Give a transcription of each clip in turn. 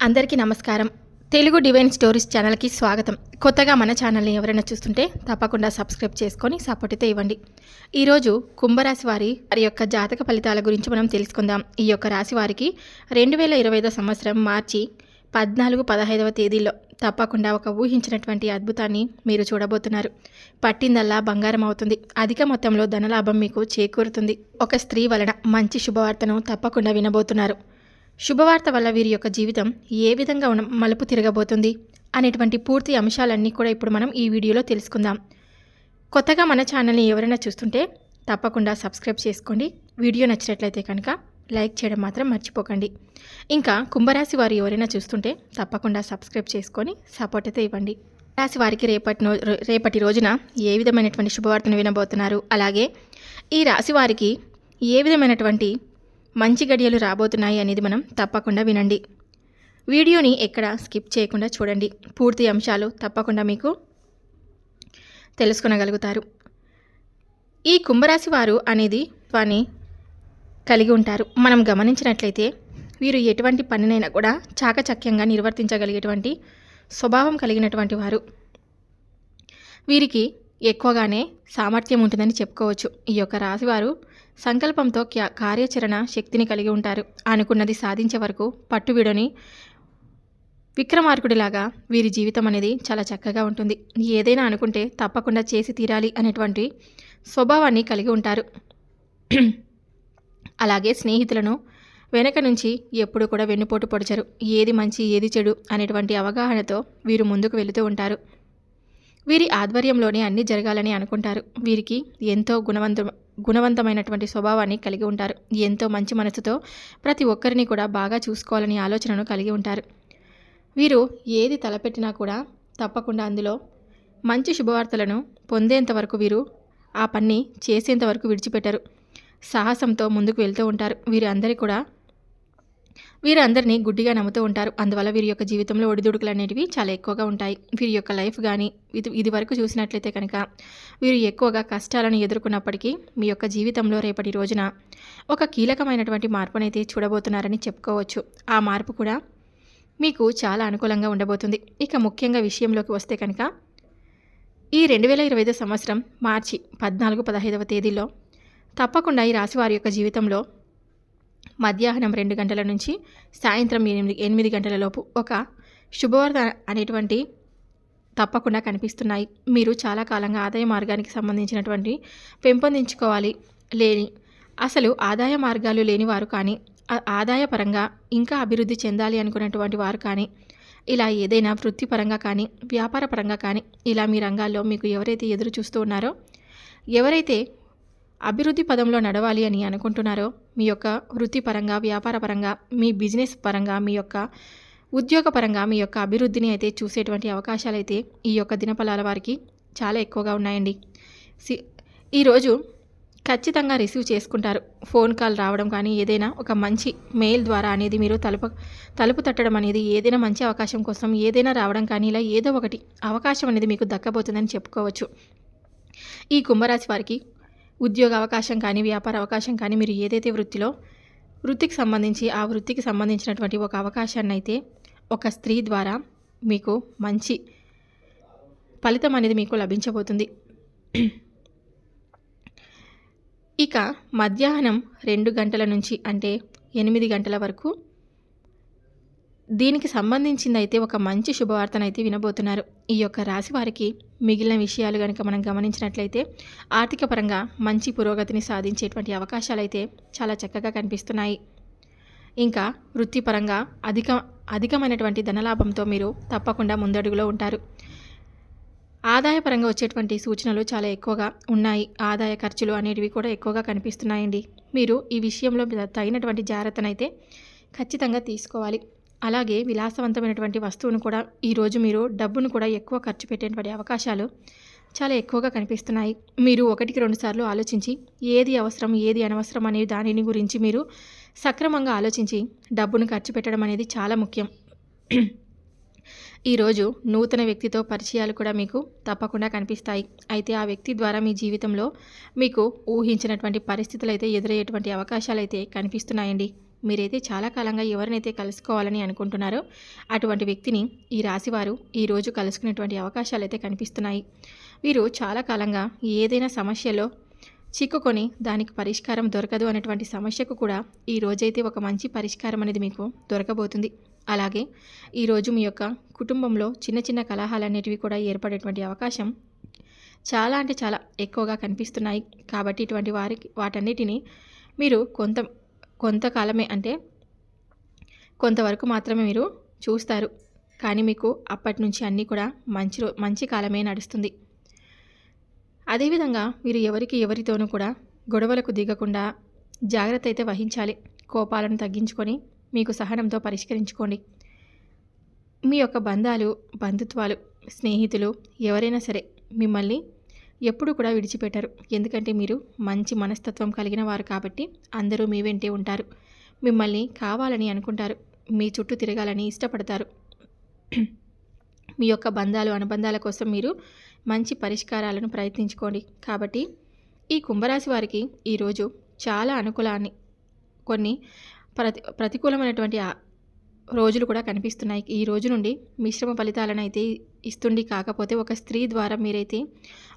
అందరికీ నమస్కారం. Telugu divine stories ఛానల్కి స్వాగతం. కొత్తగా మన ఛానల్ని ఎవరైనా చూస్తుంటే తప్పకుండా సబ్స్క్రైబ్ చేసుకొని సపోర్ట్ అయితే ఇవ్వండి. ఈరోజు కుంభరాశి వారి వారి యొక్క జాతక ఫలితాల గురించి మనం తెలుసుకుందాం. ఈ యొక్క రాశి వారికి రెండు వేల ఇరవై ఐదో సంవత్సరం మార్చి పద్నాలుగు పదహైదవ తేదీల్లో తప్పకుండా ఒక ఊహించినటువంటి అద్భుతాన్ని మీరు చూడబోతున్నారు. పట్టిందల్లా బంగారం అవుతుంది. అధిక మొత్తంలో ధనలాభం మీకు చేకూరుతుంది. ఒక స్త్రీ వలన మంచి శుభవార్తను తప్పకుండా వినబోతున్నారు. శుభవార్త వల్ల వీరి యొక్క జీవితం ఏ విధంగా ఉన్న మలుపు తిరగబోతుంది అనేటువంటి పూర్తి అంశాలన్నీ కూడా ఇప్పుడు మనం ఈ వీడియోలో తెలుసుకుందాం. కొత్తగా మన ఛానల్ని ఎవరైనా చూస్తుంటే తప్పకుండా సబ్స్క్రైబ్ చేసుకోండి. వీడియో నచ్చినట్లయితే కనుక లైక్ చేయడం మాత్రం మర్చిపోకండి. ఇంకా కుంభరాశి వారు ఎవరైనా చూస్తుంటే తప్పకుండా సబ్స్క్రైబ్ చేసుకొని సపోర్ట్ అయితే ఇవ్వండి. రాశి వారికి రేపటి నో- రేపటి రోజున ఏ విధమైనటువంటి శుభవార్తను వినబోతున్నారు? అలాగే ఈ రాశి వారికి ఏ విధమైనటువంటి మంచి గడియలు రాబోతున్నాయి అనేది మనం తప్పకుండా వినండి. వీడియోని ఎక్కడ స్కిప్ చేయకుండా చూడండి. పూర్తి అంశాలు తప్పకుండా మీకు తెలుసుకొనగలుగుతారు. ఈ కుంభరాశి వారు అనేది వాని కలిగి ఉంటారు. మనం గమనించినట్లయితే వీరు ఎటువంటి పనినైనా కూడా చాకచక్యంగా నిర్వర్తించగలిగేటువంటి స్వభావం కలిగినటువంటి వారు. వీరికి ఎక్కువగానే సామర్థ్యం ఉంటుందని చెప్పుకోవచ్చు. ఈ యొక్క రాశివారు సంకల్పంతో క్యా- కార్యాచరణ శక్తిని కలిగి ఉంటారు. అనుకున్నది సాధించే వరకు పట్టువిడని విక్రమార్కుడిలాగా వీరి జీవితం అనేది చాలా చక్కగా ఉంటుంది. ఏదైనా అనుకుంటే తప్పకుండా చేసి తీరాలి అనేటువంటి స్వభావాన్ని కలిగి ఉంటారు. అలాగే స్నేహితులను వెనక నుంచి ఎప్పుడు కూడా వెన్నుపోటు పొడిచరు. ఏది మంచి ఏది చెడు అనేటువంటి అవగాహనతో వీరు ముందుకు వెళుతూ ఉంటారు. వీరి ఆధ్వర్యంలోనే అన్నీ జరగాలని అనుకుంటారు. వీరికి ఎంతో గుణవంతు గుణవంతమైనటువంటి స్వభావాన్ని కలిగి ఉంటారు. ఎంతో మంచి మనసుతో ప్రతి ఒక్కరిని కూడా బాగా చూసుకోవాలని ఆలోచనను కలిగి ఉంటారు. వీరు ఏది తలపెట్టినా కూడా తప్పకుండా అందులో మంచి శుభవార్తలను పొందేంత వరకు వీరు ఆ పని చేసేంత వరకు విడిచిపెట్టరు. సాహసంతో ముందుకు వెళ్తూ ఉంటారు. వీరు అందరి కూడా వీరందరినీ గుడ్డిగా నమ్ముతూ ఉంటారు. అందువల్ల వీరి యొక్క జీవితంలో ఒడిదుడుకులు అనేటివి చాలా ఎక్కువగా ఉంటాయి. వీరి యొక్క లైఫ్ కానీ ఇది ఇది వరకు చూసినట్లయితే కనుక వీరు ఎక్కువగా కష్టాలను ఎదుర్కొన్నప్పటికీ మీ యొక్క జీవితంలో రేపటి రోజున ఒక కీలకమైనటువంటి మార్పునైతే చూడబోతున్నారని చెప్పుకోవచ్చు. ఆ మార్పు కూడా మీకు చాలా అనుకూలంగా ఉండబోతుంది. ఇక ముఖ్యంగా విషయంలోకి వస్తే కనుక ఈ రెండు వేల ఇరవై ఐదు సంవత్సరం మార్చి పద్నాలుగు పదహైదవ తేదీలో తప్పకుండా ఈ రాశి వారి యొక్క జీవితంలో మధ్యాహ్నం రెండు గంటల నుంచి సాయంత్రం ఎనిమిది ఎనిమిది గంటల లోపు ఒక శుభవార్త అనేటువంటి తప్పకుండా కనిపిస్తున్నాయి. మీరు చాలా కాలంగా ఆదాయ మార్గానికి సంబంధించినటువంటి పెంపొందించుకోవాలి లేని అసలు ఆదాయ మార్గాలు లేని వారు కానీ ఆదాయపరంగా ఇంకా అభివృద్ధి చెందాలి అనుకున్నటువంటి వారు కానీ ఇలా ఏదైనా వృత్తిపరంగా కానీ వ్యాపారపరంగా కానీ ఇలా మీ రంగాల్లో మీకు ఎవరైతే ఎదురు చూస్తూ ఉన్నారో ఎవరైతే అభివృద్ధి పదంలో నడవాలి అని అనుకుంటున్నారో మీ యొక్క వృత్తిపరంగా వ్యాపారపరంగా మీ బిజినెస్ పరంగా మీ యొక్క ఉద్యోగపరంగా మీ యొక్క అభివృద్ధిని అయితే చూసేటువంటి అవకాశాలు అయితే ఈ యొక్క దినఫలాల వారికి చాలా ఎక్కువగా ఉన్నాయండి. సి- ఈరోజు ఖచ్చితంగా రిసీవ్ చేసుకుంటారు. ఫోన్ కాల్ రావడం కానీ ఏదైనా ఒక మంచి మెయిల్ ద్వారా అనేది మీరు తలుపు తలుపు తట్టడం అనేది ఏదైనా మంచి అవకాశం కోసం ఏదైనా రావడం కానీ ఇలా ఏదో ఒకటి అవకాశం అనేది మీకు దక్కబోతుందని చెప్పుకోవచ్చు. ఈ కుంభరాశి వారికి ఉద్యోగ అవకాశం కానీ వ్యాపార అవకాశం కానీ మీరు ఏదైతే వృత్తిలో వృత్తికి సంబంధించి ఆ వృత్తికి సంబంధించినటువంటి ఒక అవకాశాన్ని అయితే ఒక స్త్రీ ద్వారా మీకు మంచి ఫలితం అనేది మీకు లభించబోతుంది. ఇక మధ్యాహ్నం రెండు గంటల నుంచి అంటే ఎనిమిది గంటల వరకు దీనికి సంబంధించింది అయితే ఒక మంచి శుభవార్తనైతే వినబోతున్నారు. ఈ యొక్క రాశి వారికి మిగిలిన విషయాలు కనుక మనం గమనించినట్లయితే ఆర్థిక పరంగా మంచి పురోగతిని సాధించేటువంటి అవకాశాలు అయితే చాలా చక్కగా కనిపిస్తున్నాయి. ఇంకా వృత్తిపరంగా అధిక అధికమైనటువంటి ధనలాభంతో మీరు తప్పకుండా ముందడుగులో ఉంటారు. ఆదాయపరంగా వచ్చేటువంటి సూచనలు చాలా ఎక్కువగా ఉన్నాయి. ఆదాయ ఖర్చులు అనేటివి కూడా ఎక్కువగా కనిపిస్తున్నాయండి. మీరు ఈ విషయంలో తగినటువంటి జాగ్రత్తనైతే ఖచ్చితంగా తీసుకోవాలి. అలాగే విలాసవంతమైనటువంటి వస్తువును కూడా ఈరోజు మీరు డబ్బును కూడా ఎక్కువ ఖర్చు పెట్టేటువంటి అవకాశాలు చాలా ఎక్కువగా కనిపిస్తున్నాయి. మీరు ఒకటికి రెండు సార్లు ఆలోచించి ఏది అవసరం ఏది అనవసరం అనే దానిని గురించి మీరు సక్రమంగా ఆలోచించి డబ్బును ఖర్చు పెట్టడం అనేది చాలా ముఖ్యం. ఈరోజు నూతన వ్యక్తితో పరిచయాలు కూడా మీకు తప్పకుండా కనిపిస్తాయి. అయితే ఆ వ్యక్తి ద్వారా మీ జీవితంలో మీకు ఊహించినటువంటి పరిస్థితులు అయితే ఎదురయ్యేటువంటి అవకాశాలు అయితే కనిపిస్తున్నాయండి. మీరైతే చాలా కాలంగా ఎవరినైతే కలుసుకోవాలని అనుకుంటున్నారో అటువంటి వ్యక్తిని ఈ రాశివారు ఈరోజు కలుసుకునేటువంటి అవకాశాలు అయితే కనిపిస్తున్నాయి. వీరు చాలా కాలంగా ఏదైనా సమస్యలో చిక్కుకొని దానికి పరిష్కారం దొరకదు అనేటువంటి సమస్యకు కూడా ఈ రోజైతే ఒక మంచి పరిష్కారం అనేది మీకు దొరకబోతుంది. అలాగే ఈరోజు మీ యొక్క కుటుంబంలో చిన్న చిన్న కలహాలనేటివి కూడా ఏర్పడేటువంటి అవకాశం చాలా అంటే చాలా ఎక్కువగా కనిపిస్తున్నాయి. కాబట్టి ఇటువంటి వారికి వాటన్నిటిని మీరు కొంత కొంతకాలమే అంటే కొంతవరకు మాత్రమే మీరు చూస్తారు. కానీ మీకు అప్పటి నుంచి అన్నీ కూడా మంచి రో మంచి కాలమే నడుస్తుంది. అదేవిధంగా మీరు ఎవరికి ఎవరితోనూ కూడా గొడవలకు దిగకుండా జాగ్రత్త అయితే వహించాలి. కోపాలను తగ్గించుకొని మీకు సహనంతో పరిష్కరించుకోండి. మీ యొక్క బంధాలు బంధుత్వాలు స్నేహితులు ఎవరైనా సరే మిమ్మల్ని ఎప్పుడు కూడా విడిచిపెట్టరు. ఎందుకంటే మీరు మంచి మనస్తత్వం కలిగిన వారు కాబట్టి అందరూ మీ వెంటే ఉంటారు. మిమ్మల్ని కావాలని అనుకుంటారు. మీ చుట్టూ తిరగాలని ఇష్టపడతారు. మీ యొక్క బంధాలు అనుబంధాల కోసం మీరు మంచి పరిష్కారాలను ప్రయత్నించుకోండి. కాబట్టి ఈ కుంభరాశి వారికి ఈరోజు చాలా అనుకూలాన్ని కొన్ని ప్రతి ప్రతికూలమైనటువంటి రోజులు కూడా కనిపిస్తున్నాయి. ఈ రోజు నుండి మిశ్రమ ఫలితాలను అయితే ఇస్తుంది. కాకపోతే ఒక స్త్రీ ద్వారా మీరైతే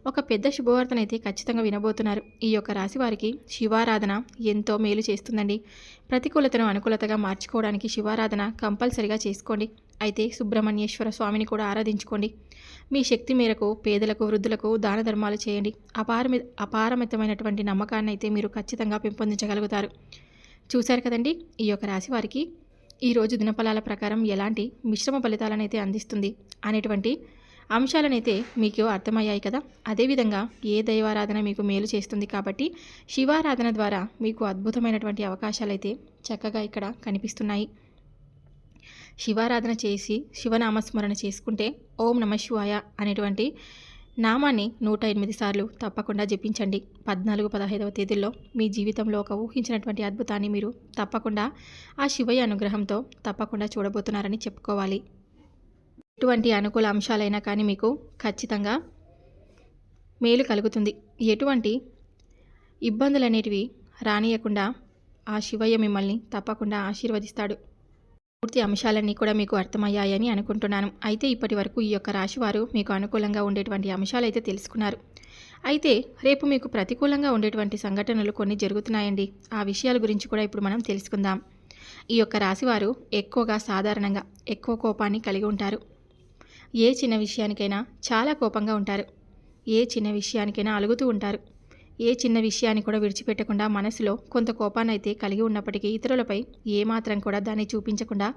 ఒక పెద్ద శుభవార్తనైతే ఖచ్చితంగా వినబోతున్నారు. ఈ యొక్క రాశి వారికి శివారాధన ఎంతో మేలు చేస్తుందండి. ప్రతికూలతను అనుకూలతగా మార్చుకోవడానికి శివారాధన కంపల్సరిగా చేసుకోండి. అయితే సుబ్రహ్మణ్యేశ్వర స్వామిని కూడా ఆరాధించుకోండి. మీ శక్తి మేరకు పేదలకు వృద్ధులకు దాన ధర్మాలు చేయండి. అపారమి అపారమితమైనటువంటి నమ్మకాన్ని అయితే మీరు ఖచ్చితంగా పెంపొందించగలుగుతారు. చూశారు కదండి? ఈ యొక్క రాశి వారికి ఈరోజు దినఫలాల ప్రకారం ఎలాంటి మిశ్రమ ఫలితాలనైతే అందిస్తుంది అనేటువంటి అంశాలనైతే మీకు అర్థమయ్యాయి కదా. అదేవిధంగా ఏ దైవారాధన మీకు మేలు చేస్తుంది కాబట్టి శివారాధన ద్వారా మీకు అద్భుతమైనటువంటి అవకాశాలు అయితే చక్కగా ఇక్కడ కనిపిస్తున్నాయి. శివారాధన చేసి శివనామస్మరణ చేసుకుంటే ఓం నమ శివాయ అనేటువంటి నామాన్ని నూట ఎనిమిది సార్లు తప్పకుండా జపించండి. పద్నాలుగు పదహైదవ తేదీల్లో మీ జీవితంలో ఒక ఊహించినటువంటి అద్భుతాన్ని మీరు తప్పకుండా ఆ శివయ్య అనుగ్రహంతో తప్పకుండా చూడబోతున్నారని చెప్పుకోవాలి. ఎటువంటి అనుకూల అంశాలైనా కానీ మీకు ఖచ్చితంగా మేలు కలుగుతుంది. ఎటువంటి ఇబ్బందులు అనేటివి రానియకుండా ఆ శివయ్య మిమ్మల్ని తప్పకుండా ఆశీర్వదిస్తాడు. పూర్తి అంశాలన్నీ కూడా మీకు అర్థమయ్యాయని అనుకుంటున్నాను. అయితే ఇప్పటి వరకు ఈ యొక్క రాశివారు మీకు అనుకూలంగా ఉండేటువంటి అంశాలు అయితే తెలుసుకున్నారు. అయితే రేపు మీకు ప్రతికూలంగా ఉండేటువంటి సంఘటనలు కొన్ని జరుగుతున్నాయండి. ఆ విషయాల గురించి కూడా ఇప్పుడు మనం తెలుసుకుందాం. ఈ యొక్క రాశివారు ఎక్కువగా సాధారణంగా ఎక్కువ కోపాన్ని కలిగి ఉంటారు. ఏ చిన్న విషయానికైనా చాలా కోపంగా ఉంటారు. ఏ చిన్న విషయానికైనా అలుగుతూ ఉంటారు. ఏ చిన్న విషయాన్ని కూడా విడిచిపెట్టకుండా మనసులో కొంత కోపాన్ని అయితే కలిగి ఉన్నప్పటికీ ఇతరులపై ఏమాత్రం కూడా దాన్ని చూపించకుండా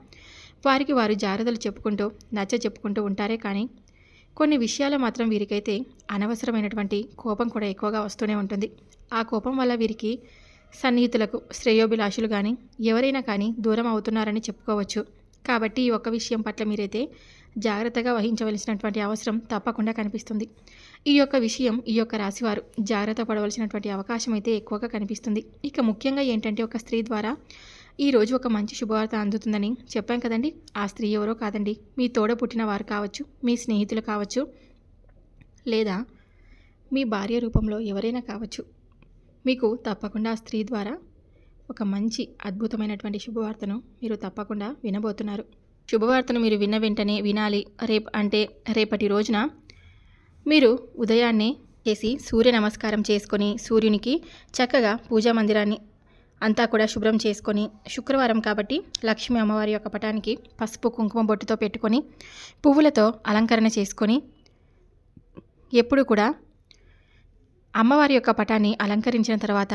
వారికి వారు జాగ్రత్తలు చెప్పుకుంటూ నచ్చ చెప్పుకుంటూ ఉంటారే కానీ కొన్ని విషయాలు మాత్రం వీరికైతే అనవసరమైనటువంటి కోపం కూడా ఎక్కువగా వస్తూనే ఉంటుంది. ఆ కోపం వల్ల వీరికి సన్నిహితులకు శ్రేయోభిలాషులు కానీ ఎవరైనా కానీ దూరం అవుతున్నారని చెప్పుకోవచ్చు. కాబట్టి ఈ ఒక్క విషయం పట్ల మీరైతే జాగ్రత్తగా వహించవలసినటువంటి అవసరం తప్పకుండా కనిపిస్తుంది. ఈ యొక్క విషయం ఈ యొక్క రాశివారు జాగ్రత్త పడవలసినటువంటి అవకాశం అయితే ఎక్కువగా కనిపిస్తుంది. ఇక ముఖ్యంగా ఏంటంటే ఒక స్త్రీ ద్వారా ఈరోజు ఒక మంచి శుభవార్త అందుతుందని చెప్పాం కదండి. ఆ స్త్రీ ఎవరో కాదండి. మీ తోడ పుట్టిన వారు కావచ్చు మీ స్నేహితులు కావచ్చు లేదా మీ భార్య రూపంలో ఎవరైనా కావచ్చు మీకు తప్పకుండా ఆ స్త్రీ ద్వారా ఒక మంచి అద్భుతమైనటువంటి శుభవార్తను మీరు తప్పకుండా వినబోతున్నారు. శుభవార్తను మీరు విన్న వెంటనే వినాలి. రేపు అంటే రేపటి రోజున మీరు ఉదయాన్నే చేసి సూర్య నమస్కారం చేసుకొని సూర్యునికి చక్కగా పూజా మందిరాన్ని అంతా కూడా శుభ్రం చేసుకొని శుక్రవారం కాబట్టి లక్ష్మీ అమ్మవారి యొక్క పటానికి పసుపు కుంకుమ బొట్టుతో పెట్టుకొని పువ్వులతో అలంకరణ చేసుకొని ఎప్పుడు కూడా అమ్మవారి యొక్క పటాన్ని అలంకరించిన తర్వాత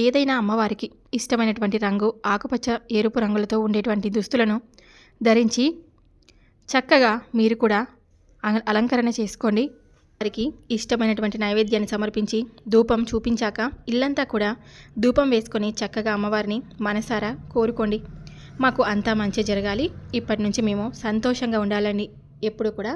ఏదైనా అమ్మవారికి ఇష్టమైనటువంటి రంగు ఆకుపచ్చ ఎరుపు రంగులతో ఉండేటువంటి దుస్తులను ధరించి చక్కగా మీరు కూడా అలంకరణ చేసుకోండి. వారికి ఇష్టమైనటువంటి నైవేద్యాన్ని సమర్పించి ధూపం చూపించాక ఇల్లంతా కూడా ధూపం వేసుకొని చక్కగా అమ్మవారిని మనసారా కోరుకోండి. మాకు అంతా మంచి జరగాలి. ఇప్పటి నుంచి మేము సంతోషంగా ఉండాలని ఎప్పుడు కూడా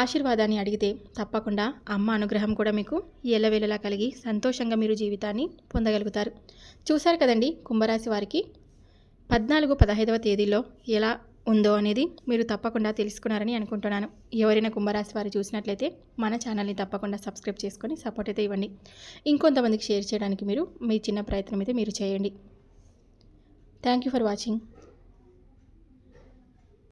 ఆశీర్వాదాన్ని అడిగితే తప్పకుండా అమ్మ అనుగ్రహం కూడా మీకు ఎల్లవేళలా కలిగి సంతోషంగా మీరు జీవితాన్ని పొందగలుగుతారు. చూశారు కదండి కుంభరాశి వారికి పద్నాలుగు పదహైదవ తేదీలో ఎలా ఉందో అనేది మీరు తప్పకుండా తెలుసుకున్నారని అనుకుంటున్నాను. ఎవరైనా కుంభరాశి వారు చూసినట్లయితే మన ఛానల్ని తప్పకుండా సబ్స్క్రైబ్ చేసుకొని సపోర్ట్ అయితే ఇవ్వండి. ఇంకొంతమందికి షేర్ చేయడానికి మీరు మీ చిన్న ప్రయత్నం అయితే మీరు చేయండి. Thank you for watching